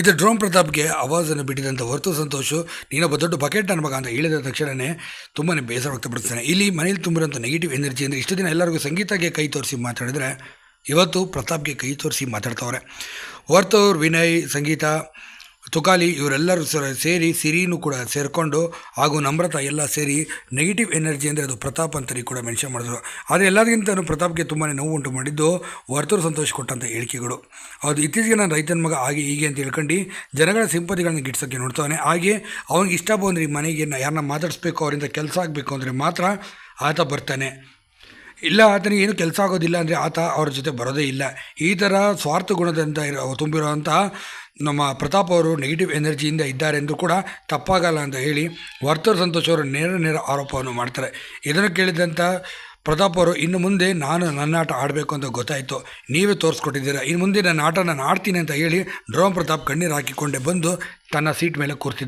ಇದು ಡ್ರೋನ್ ಪ್ರತಾಪ್ಗೆ ಆವಾಜನ್ನು ಬಿಟ್ಟಿದಂಥ ಹೊರತು ಸಂತೋಷು, ನೀನೊಬ್ಬ ದೊಡ್ಡ ಬಕೆಟ್ ನನ್ನ ಮಗ ಅಂತ ಹೇಳಿದ ತಕ್ಷಣವೇ ತುಂಬಾ ಬೇಸರ ವ್ಯಕ್ತಪಡಿಸ್ತಾನೆ. ಇಲ್ಲಿ ಮನೇಲಿ ತುಂಬಿರೋಂಥ ನೆಗೆಟಿವ್ ಎನರ್ಜಿ ಅಂದರೆ ಇಷ್ಟು ದಿನ ಎಲ್ಲರಿಗೂ ಸಂಗೀತಕ್ಕೆ ಕೈ ತೋರಿಸಿ ಮಾತಾಡಿದ್ರೆ ಇವತ್ತು ಪ್ರತಾಪ್ಗೆ ಕೈ ತೋರಿಸಿ ಮಾತಾಡ್ತವ್ರೆ. ಹೊರತು ಅವ್ರು ವಿನಯ್, ಸಂಗೀತ ತುಕಾಲಿ ಇವರೆಲ್ಲರೂ ಸರ ಸೇರಿ ಸಿರಿನೂ ಕೂಡ ಸೇರಿಕೊಂಡು ಹಾಗೂ ನಮ್ರತ ಎಲ್ಲ ಸೇರಿ ನೆಗೆಟಿವ್ ಎನರ್ಜಿ ಅಂದರೆ ಅದು ಪ್ರತಾಪ್ ಅಂತಲೇ ಕೂಡ ಮೆನ್ಷನ್ ಮಾಡಿದ್ರು. ಆದರೆ ಎಲ್ಲದಕ್ಕಿಂತ ಪ್ರತಾಪ್ಗೆ ತುಂಬಾ ನೋವು ಉಂಟು ಮಾಡಿದ್ದು ವರ್ತರು ಸಂತೋಷ ಕೊಟ್ಟಂಥ ಹೇಳಿಕೆಗಳು. ಅದು ಇತ್ತೀಚೆಗೆ ನಾನು ರೈತನ ಮಗ ಹಾಗೆ ಹೀಗೆ ಅಂತ ಹೇಳ್ಕೊಂಡು ಜನಗಳ ಸಿಂಪತಿಗಳನ್ನ ಗಿಟ್ಸೋಕ್ಕೆ ನೋಡ್ತಾನೆ. ಹಾಗೆ ಅವ್ನಿಗೆ ಇಷ್ಟ ಬಂದ್ರೆ ಮನೆಗೆ ಯಾರನ್ನ ಮಾತಾಡಿಸ್ಬೇಕು, ಅವರಿಂದ ಕೆಲಸ ಆಗಬೇಕು ಅಂದರೆ ಮಾತ್ರ ಆತ ಬರ್ತಾನೆ. ಇಲ್ಲ, ಆತನಿಗೆ ಏನು ಕೆಲಸ ಆಗೋದಿಲ್ಲ ಅಂದರೆ ಆತ ಅವ್ರ ಜೊತೆ ಬರೋದೇ ಇಲ್ಲ. ಈ ಥರ ಸ್ವಾರ್ಥ ಗುಣದಂತ ಇರೋ ತುಂಬಿರೋವಂಥ ನಮ್ಮ ಪ್ರತಾಪ್ ಅವರು ನೆಗೆಟಿವ್ ಎನರ್ಜಿಯಿಂದ ಇದ್ದಾರೆ ಎಂದು ಕೂಡ ತಪ್ಪಾಗಲ್ಲ ಅಂತ ಹೇಳಿ ವರ್ತರ್ ಸಂತೋಷ್ ಅವರು ನೇರ ನೇರ ಆರೋಪವನ್ನು ಮಾಡ್ತಾರೆ. ಇದನ್ನು ಕೇಳಿದಂಥ ಪ್ರತಾಪ್ ಅವರು, ಇನ್ನು ಮುಂದೆ ನಾನು ನನ್ನ ಆಟ ಆಡಬೇಕು ಅಂತ ಗೊತ್ತಾಯಿತು. ನೀವೇ ತೋರಿಸ್ಕೊಟ್ಟಿದ್ದೀರಾ. ಇನ್ನು ಮುಂದೆ ನನ್ನ ಆಟ ನಾನು ಆಡ್ತೀನಿ ಅಂತ ಹೇಳಿ ಡ್ರೋಮ್ ಪ್ರತಾಪ್ ಕಣ್ಣೀರು ಹಾಕಿಕೊಂಡೇ ಬಂದು ತನ್ನ ಸೀಟ್ ಮೇಲೆ ಕೂರ್ತಿದ್ದ